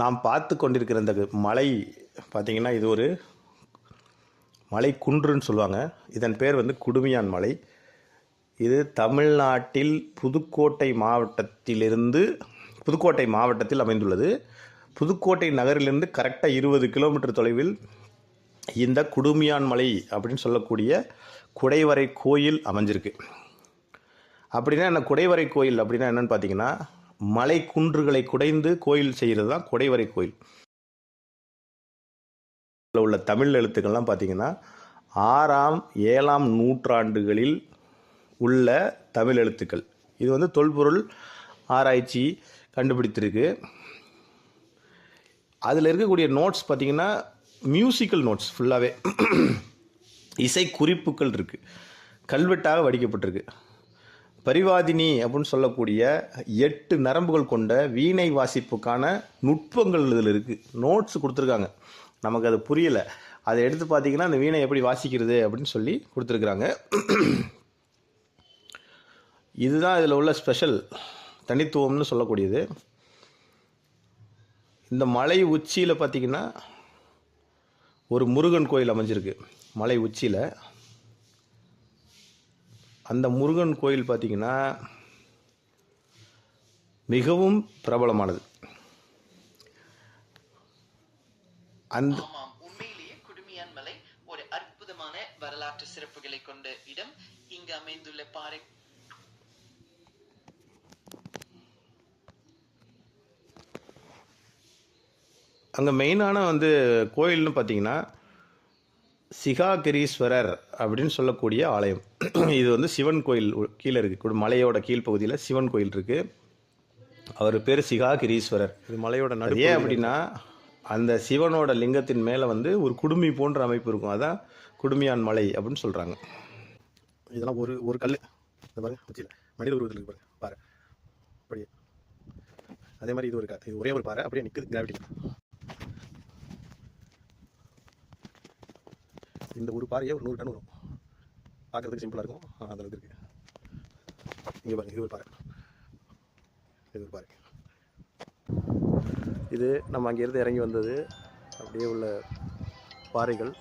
நாம் பார்த்து கொண்டிருக்கிற இந்த மலை பார்த்திங்கன்னா இது ஒரு மலை குன்றுன்னு சொல்லுவாங்க. இதன் பேர் வந்து குடுமியான் மலை. இது தமிழ்நாட்டில் புதுக்கோட்டை மாவட்டத்திலிருந்து புதுக்கோட்டை மாவட்டத்தில் அமைந்துள்ளது. புதுக்கோட்டை நகரிலிருந்து கரெக்டாக இருபது கிலோமீட்டர் தொலைவில் இந்த குடுமியான் மலை அப்படின்னு சொல்லக்கூடிய குடைவரை கோயில் அமைஞ்சிருக்கு. அப்படின்னா என்ன குடைவரை கோயில் அப்படின்னா என்னன்னு பார்த்தீங்கன்னா மலை குன்றுகளை குடைந்து கோயில் செய்கிறது தான் குடைவரை கோயில். உள்ள தமிழ் எழுத்துக்கள்லாம் பார்த்தீங்கன்னா ஆறாம் ஏழாம் நூற்றாண்டுகளில் உள்ள தமிழ் எழுத்துக்கள். இது வந்து தொல்பொருள் ஆராய்ச்சி கண்டுபிடித்திருக்கு. அதில் இருக்கக்கூடிய நோட்ஸ் பார்த்தீங்கன்னா மியூசிக்கல் நோட்ஸ் ஃபுல்லாகவே இசை குறிப்புகள் இருக்குது கல்வெட்டாக வடிக்கப்பட்டிருக்கு. பரிவாதினி அப்படின்னு சொல்லக்கூடிய எட்டு நரம்புகள் கொண்ட வீணை வாசிப்புக்கான நுட்பங்கள் இதில் இருக்குது நோட்ஸ் கொடுத்துருக்காங்க. நமக்கு அது புரியலை. அதை எடுத்து பார்த்தீங்கன்னா அந்த வீணை எப்படி வாசிக்கிறது அப்படின்னு சொல்லி கொடுத்துருக்குறாங்க. இதுதான் இதில் உள்ள ஸ்பெஷல் தனித்துவம்னு சொல்லக்கூடியது. இந்த மலை உச்சியில் பார்த்தீங்கன்னா ஒரு முருகன் கோயில் அமைஞ்சிருக்கு. மலை உச்சியில். அந்த முருகன் கோயில் பார்த்தீங்கன்னா மிகவும் பிரபலமானது. அந்த உண்மையிலேயே குடுமியான் மலை ஒரு அற்புதமான வரலாற்று சிறப்புகளை கொண்ட இடம். இங்கு அமைந்துள்ள பாறை அங்கே மெயினான வந்து கோயில்னு பார்த்தீங்கன்னா சிகாகிரீஸ்வரர் அப்படின்னு சொல்லக்கூடிய ஆலயம். இது வந்து சிவன் கோயில் கீழே இருக்குது மலையோட கீழ்ப்பகுதியில் சிவன் கோயில் இருக்குது அவர் பேர் சிகாகிரீஸ்வரர். இது மலையோட நடு ஏன் அப்படின்னா அந்த சிவனோட லிங்கத்தின் மேலே வந்து ஒரு குடுமி போன்ற அமைப்பு இருக்கும். அதான் குடுமியான் மலை அப்படின்னு சொல்கிறாங்க இதெல்லாம் ஒரு ஒரு கல் இந்த பாருங்க மனித உருவத்தில் இருக்கு பாருங்க. பாரு. அப்படியே. அதே மாதிரி இது ஒரு இது ஒரே ஒரு பாறை அப்படியே நிற்குது கிராவிட்டி இந்த ஒரு பாறையே ஒரு நூறு டன் வரும். பார்க்கறதுக்கு சிம்பிளாக இருக்கும். ஆனால் அந்த அளவுக்கு இருக்கு. இங்கே பாருங்க இது ஒரு பாறை. இது ஒரு பாறை. இது நம்ம அங்கேருந்து இறங்கி வந்தது. அப்படியே உள்ள பாறைகள்.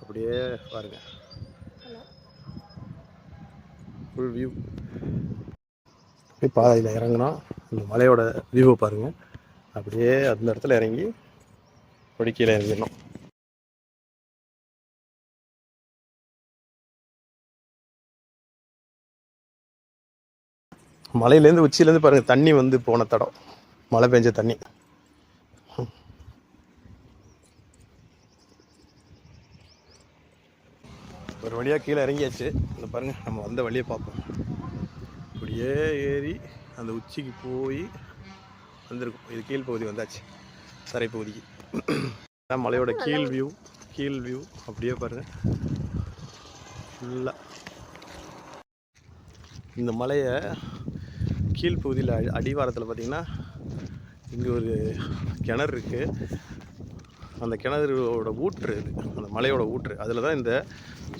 அப்படியே பாருங்க. ஃபுல் வியூ பாதையில் இறங்கினா இந்த மலையோட வியூவை பாருங்க. அப்படியே அந்த இடத்துல இறங்கி கீழே இறங்கிடணும். மலையிலேருந்து உச்சியிலேருந்து பாருங்க தண்ணி வந்து போன தடம். மழை பெஞ்ச தண்ணி. ஒரு வழியாக கீழே இறங்கியாச்சு. இந்த பாருங்க நம்ம வந்த வழியை பார்ப்போம். அப்படியே ஏறி அந்த உச்சிக்கு போய் வந்திருக்கும். இது கீழ் பகுதி வந்தாச்சு. தரைப்பகுதிக்கு இதான் மலையோட கீழ் வியூ கீழ் வியூ அப்படியே பாருங்க. ஃபுல்லாக இந்த மலையை கீழ்ப்பகுதியில் அடி அடிவாரத்தில் பார்த்தீங்கன்னா இங்கே ஒரு கிணறு இருக்குது அந்த கிணறோட ஊற்று இது அந்த மலையோட ஊற்று. அதில் தான் இந்த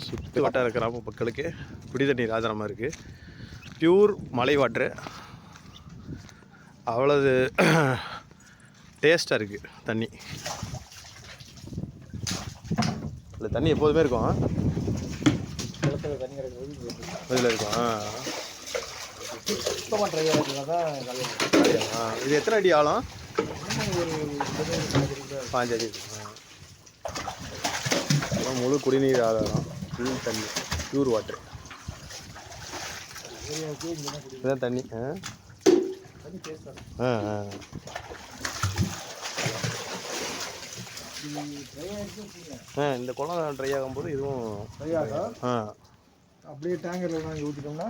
சுற்று வட்டார கிராம மக்களுக்கு குடி தண்ணீர் ஆதாரமாக இருக்குது பியூர் மலை வாட்ரு. அவ்வளவு டேஸ்ட்டாக இருக்குது தண்ணி. இல்லை தண்ணி எப்போதுமே இருக்கும். இதில் இருக்கும் ஆ. சுத்தமாக ட்ரை ஆகிறதுனால தான். இது எத்தனை அடி ஆழம்? பாஞ்சு அடி. முழு குடிநீர் ஆதாரம் ஃபுல் தண்ணி. பியூர் வாட்டர் இதுதான் தண்ணி. ஆ. ஆ ஆ. இந்த குளம் ட்ரை ஆகும்போது இதுவும் ட்ரை ஆகும் ஆ. அப்படியே டேங்கரில் வாங்கி ஊற்றிட்டோம்னா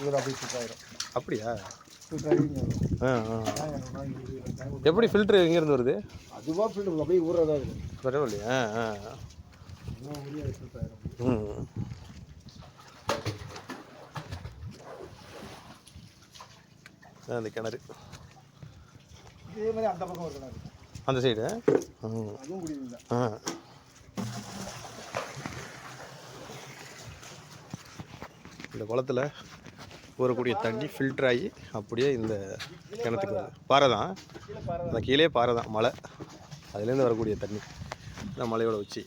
இதில் அப்படியே ஆயிரும். அப்படியா? எப்படி ஃபில்ட்ரு எங்கேருந்து வருது? அதுவாக ஃபில்டர் அப்படியே ஊறதா இருக்கும் பரவாயில்லையா? ஆ ம். அந்த கிணறு. இதே மாதிரி அந்த பக்கம் ஒரு கிணறு. அந்த சைடு ஆ. இந்த குளத்துல வரக்கூடிய தண்ணி ஃபில்டர் ஆகி அப்படியே இந்த கிணத்துக்கு வருது. பாறை தான். அந்த கீழே பாறை தான் மலை. அதுலேருந்து வரக்கூடிய தண்ணி. இந்த மலையோட உச்சி.